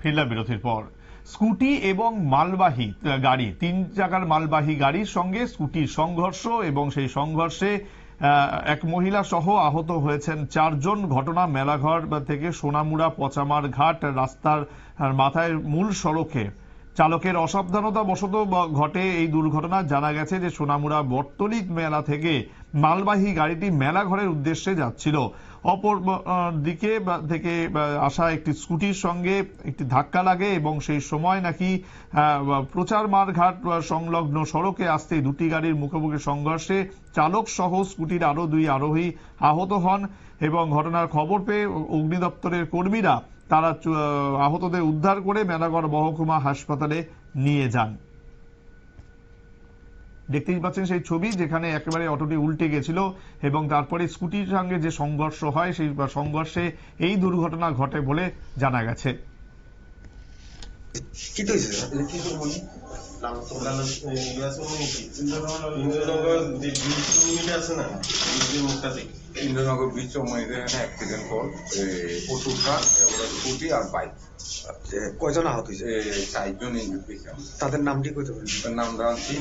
ফিরলাম বিরতির পর। স্কুটি এবং মালবাহী গাড়ি, তিন চাকার মালবাহী গাড়ির সঙ্গে স্কুটির সংঘর্ষ এবং সেই সংঘর্ষে এক মহিলা সহ আহত হয়েছেন চারজন। ঘটনা মেলাঘর থেকে সোনামুড়া পচামার ঘাট, রাস্তার মাথায় মূল সড়কে। চালকের অসাবধানতা বশত ঘটে এই দুর্ঘটনা। জানা গেছে যে সোনামুড়া বটতলি মেলা থেকে মালবাহী গাড়িটি মেলাঘরের উদ্দেশ্যে যাচ্ছিল। অপর দিকে থেকে আসা একটি স্কুটির সঙ্গে একটি ধাক্কা লাগে এবং সেই সময় নাকি প্রচার মারঘাট সংলগ্ন সড়কে আসতে দুটি গাড়ির মুখোমুখি সংঘর্ষে চালক সহ স্কুটির আরও দুই আরোহী আহত হন এবং ঘটনার খবর পেয়ে অগ্নি দপ্তরের কর্মীরা তারা আহতদের উদ্ধার করে মেলাগড় মহকুমা হাসপাতালে নিয়ে যান। দেখতেই পাচ্ছেন সেই ছবি, যেখানে একেবারে অটোটি উল্টে গেছিল এবং তারপরে স্কুটির সঙ্গে যে সংঘর্ষ হয়, সেই সংঘর্ষে এই দুর্ঘটনা ঘটে বলে জানা গেছে। কি হয়েছে ইন্দ্রনগর বিশ্ব মহিলা অ্যাক্সিডেন্ট হল ওষুধটা এবার স্কুটি আর বাইক কয়জন আহত হয়েছে চারজন ইঞ্জুর পেয়েছে তাদের নামটি কইতে পারেন? তার নাম রাখছি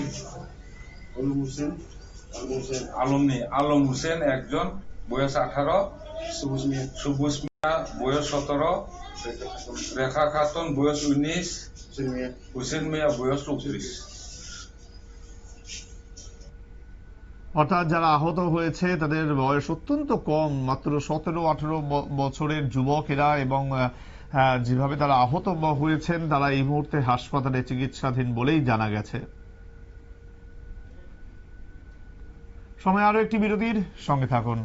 আলম নেই আলম হোসেন একজন বয়স আঠারো। সবুজ মিয়া বয়স সতেরো। রেখা খাতুন বয়স উনিশ হুসেন মিয়া বয়স চৌত্রিশ অর্থাৎ যারা আহত হয়েছে তাদের বয়স অত্যন্ত কম। মাত্র সতেরো আঠেরো বছরের যুবকেরা এবং যেভাবে তারা আহত হয়েছেন তারা এই মুহূর্তে হাসপাতালে চিকিৎসাধীন বলেই জানা গেছে। সময় আরও একটি বিরতির সঙ্গে থাকুন।